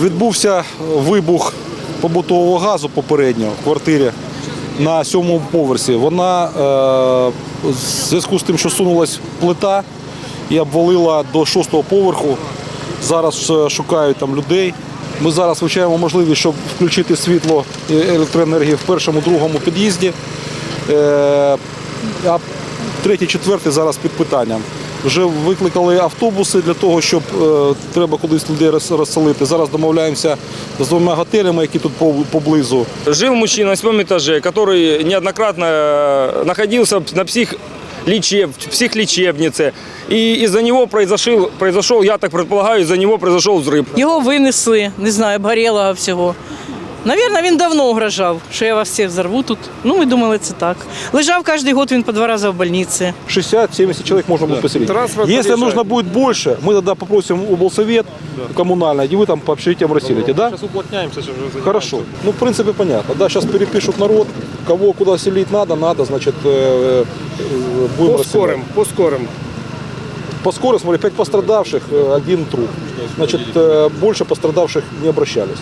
Відбувся вибух побутового газу попередньо в квартирі на сьомому поверсі. Вона е, в зв'язку з тим, що сунулась плита і обвалила до шостого поверху. Зараз е, шукають там людей. Ми зараз вивчаємо можливість, щоб включити світло електроенергію в першому, другому під'їзді. Е, а третій, четвертий зараз під питанням. Вже викликали автобуси для того, щоб е, треба кудись людей роз- розселити. Зараз домовляємося з двома готелями, які тут поб- поблизу. Жил мужчина на седьмом этаже, который неоднократно э, находился на псих лечеб, в психлечебнице. И из-за него произошел, произошел, я так предполагаю, из-за него произошел взрыв. Його винесли, не знаю, обгорілого всього. Навірно, він давно угрожав, що я вас всіх взорву тут. Ну, ми думали, це так. Лежав кожен год він по два рази в больниці. 60-70 человек можно будет поселить. Транспорт Если подъезжает. нужно будет больше, мы тогда попросим облсовет коммунальный, и вы там по общежитиям расселите, да? Сейчас уплотняемся, сейчас уже Хорошо. Ну, в принципе, понятно. Да, сейчас перепишут народ, кого куда селить надо, надо, значит, э, э, будем расселять. Поскорим, поскорим. По скорой, смотри, 5 пострадавших, э, один труп. Значит, э, больше пострадавших не обращались.